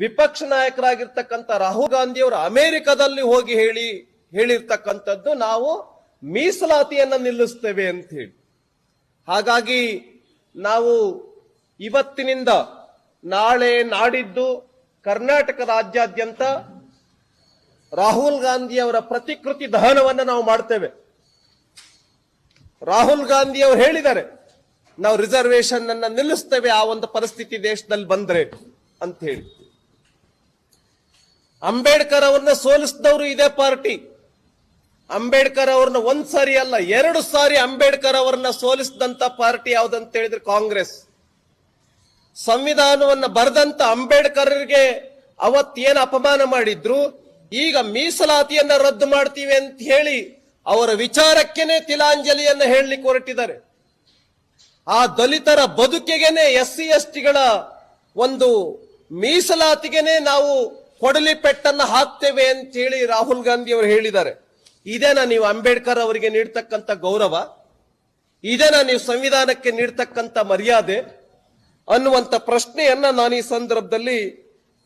ವಿಪಕ್ಷ ನಾಯಕರಾಗಿರ್ತಕ್ಕಂಥ ರಾಹುಲ್ ಗಾಂಧಿ ಅವರು ಅಮೆರಿಕದಲ್ಲಿ ಹೋಗಿ ಹೇಳಿ, ಹೇಳಿರ್ತಕ್ಕಂಥದ್ದು ನಾವು ಮೀಸಲಾತಿಯನ್ನು ನಿಲ್ಲಿಸ್ತೇವೆ ಅಂತ ಹೇಳಿ ಹಾಗಾಗಿ ನಾವು ಇವತ್ತಿನಿಂದ ನಾಳೆ ನಾಡಿದ್ದು ಕರ್ನಾಟಕ ರಾಜ್ಯಾದ್ಯಂತ ರಾಹುಲ್ ಗಾಂಧಿ ಅವರ ಪ್ರತಿಕೃತಿ ದಹನವನ್ನು ನಾವು ಮಾಡ್ತೇವೆ. ರಾಹುಲ್ ಗಾಂಧಿ ಅವರು ಹೇಳಿದ್ದಾರೆ, ನಾವು ರಿಸರ್ವೇಶನ್ ಅನ್ನ ನಿಲ್ಲಿಸ್ತೇವೆ, ಆ ಒಂದು ಪರಿಸ್ಥಿತಿ ದೇಶದಲ್ಲಿ ಬಂದ್ರೆ ಅಂತ ಹೇಳಿ ಅಂಬೇಡ್ಕರ್ ಅವ್ರನ್ನ ಸೋಲಿಸಿದವರು ಇದೇ ಪಾರ್ಟಿ. ಅಂಬೇಡ್ಕರ್ ಅವ್ರನ್ನ ಒಂದ್ ಸಾರಿ ಅಲ್ಲ, ಎರಡು ಸಾರಿ ಅಂಬೇಡ್ಕರ್ ಅವ್ರನ್ನ ಸೋಲಿಸಿದಂತ ಪಾರ್ಟಿ ಯಾವ್ದಂತ ಹೇಳಿದ್ರೆ ಕಾಂಗ್ರೆಸ್. ಸಂವಿಧಾನವನ್ನ ಬರೆದಂತ ಅಂಬೇಡ್ಕರ್ಗೆ ಅವತ್ತೇನು ಅಪಮಾನ ಮಾಡಿದ್ರು, ಈಗ ಮೀಸಲಾತಿಯನ್ನ ರದ್ದು ಮಾಡ್ತೀವಿ ಅಂತ ಹೇಳಿ ಅವರ ವಿಚಾರಕ್ಕೆನೆ ತಿಲಾಂಜಲಿಯನ್ನ ಹೇಳಲಿಕ್ಕೆ ಹೊರಟಿದ್ದಾರೆ. ಆ ದಲಿತರ ಬದುಕಿಗೆನೆ ಎಸ್ ಸಿ ಎಸ್ ಟಿಗಳ ಒಂದು ಮೀಸಲಾತಿಗೆನೆ ನಾವು ಕೊಡಲಿ ಪೆಟ್ಟನ್ನು ಹಾಕ್ತೇವೆ ಅಂತ ಹೇಳಿ ರಾಹುಲ್ ಗಾಂಧಿ ಅವರು ಹೇಳಿದ್ದಾರೆ. ಇದೇನಾ ನೀವು ಅಂಬೇಡ್ಕರ್ ಅವರಿಗೆ ನೀಡ್ತಕ್ಕಂಥ ಗೌರವ ಇದೇನಾ ನೀವು ಸಂವಿಧಾನಕ್ಕೆ ನೀಡ್ತಕ್ಕಂಥ ಮರ್ಯಾದೆ ಅನ್ನುವಂಥ ಪ್ರಶ್ನೆಯನ್ನ ನಾನು ಈ ಸಂದರ್ಭದಲ್ಲಿ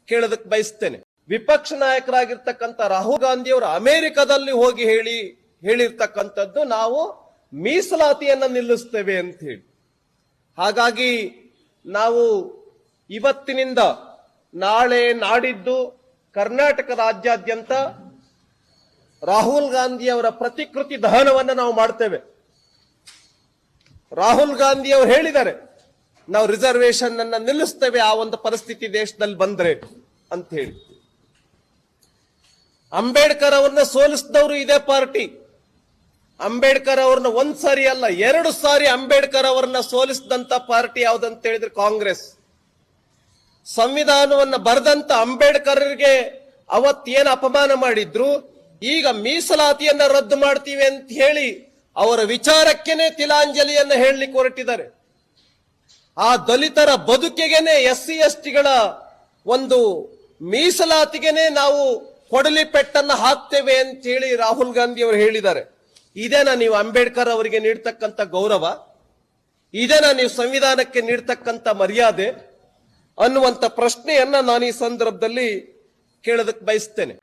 ಕೇಳೋದಕ್ಕೆ ಬಯಸ್ತೇನೆ. ವಿಪಕ್ಷ ನಾಯಕರಾಗಿರ್ತಕ್ಕಂಥ ರಾಹುಲ್ ಗಾಂಧಿ ಅವರು ಅಮೆರಿಕದಲ್ಲಿ ಹೋಗಿ ಹೇಳಿ, ಹೇಳಿರ್ತಕ್ಕಂಥದ್ದು ನಾವು ಮೀಸಲಾತಿಯನ್ನ ನಿಲ್ಲಿಸ್ತೇವೆ ಅಂತ ಹೇಳಿ. ಹಾಗಾಗಿ ನಾವು ಇವತ್ತಿನಿಂದ ನಾಳೆ ನಾಡಿದ್ದು ಕರ್ನಾಟಕ ರಾಜ್ಯಾದ್ಯಂತ ರಾಹುಲ್ ಗಾಂಧಿ ಅವರ ಪ್ರತಿಕೃತಿ ದಹನವನ್ನು ನಾವು ಮಾಡ್ತೇವೆ. ರಾಹುಲ್ ಗಾಂಧಿ ಅವರು ಹೇಳಿದ್ದಾರೆ, ನಾವು ರಿಸರ್ವೇಶನ್ ಅನ್ನ ನಿಲ್ಲಿಸ್ತೇವೆ, ಆ ಒಂದು ಪರಿಸ್ಥಿತಿ ದೇಶದಲ್ಲಿ ಬಂದ್ರೆ ಅಂತ ಹೇಳಿ. ಅಂಬೇಡ್ಕರ್ ಅವ್ರನ್ನ ಸೋಲಿಸಿದವರು ಇದೇ ಪಾರ್ಟಿ. ಅಂಬೇಡ್ಕರ್ ಅವ್ರನ್ನ ಒಂದ್ ಸಾರಿ ಅಲ್ಲ, ಎರಡು ಸಾರಿ ಅಂಬೇಡ್ಕರ್ ಅವರನ್ನ ಸೋಲಿಸಿದಂತ ಪಾರ್ಟಿ ಯಾವ್ದಂತ ಹೇಳಿದ್ರೆ ಕಾಂಗ್ರೆಸ್. ಸಂವಿಧಾನವನ್ನ ಬರೆದಂತ ಅಂಬೇಡ್ಕರ್ಗೆ ಅವತ್ತೇನು ಅಪಮಾನ ಮಾಡಿದ್ರು, ಈಗ ಮೀಸಲಾತಿಯನ್ನ ರದ್ದು ಮಾಡ್ತೀವಿ ಅಂತ ಹೇಳಿ ಅವರ ವಿಚಾರಕ್ಕೇನೆ ತಿಲಾಂಜಲಿಯನ್ನ ಹೇಳಲಿಕ್ಕೆ ಹೊರಟಿದ್ದಾರೆ. ಆ ದಲಿತರ ಬದುಕಿಗೆನೆ ಎಸ್ ಸಿ ಎಸ್ ಟಿಗಳ ಒಂದು ಮೀಸಲಾತಿಗೆನೆ ನಾವು ಕೊಡಲಿ ಪೆಟ್ಟನ್ನ ಹಾಕ್ತೇವೆ ಅಂತ ಹೇಳಿ ರಾಹುಲ್ ಗಾಂಧಿ ಅವರು ಹೇಳಿದ್ದಾರೆ. ಇದೇನಾ ನೀವು ಅಂಬೇಡ್ಕರ್ ಅವರಿಗೆ ನೀಡ್ತಕ್ಕಂಥ ಗೌರವ? ಇದೇನಾ ನೀವು ಸಂವಿಧಾನಕ್ಕೆ ನೀಡ್ತಕ್ಕಂಥ ಮರ್ಯಾದೆ? ಅನ್ನುವಂತ ಪ್ರಶ್ನೆಯನ್ನ ನಾನು ಈ ಸಂದರ್ಭದಲ್ಲಿ ಕೇಳೋದಕ್ಕೆ ಬಯಸ್ತೇನೆ.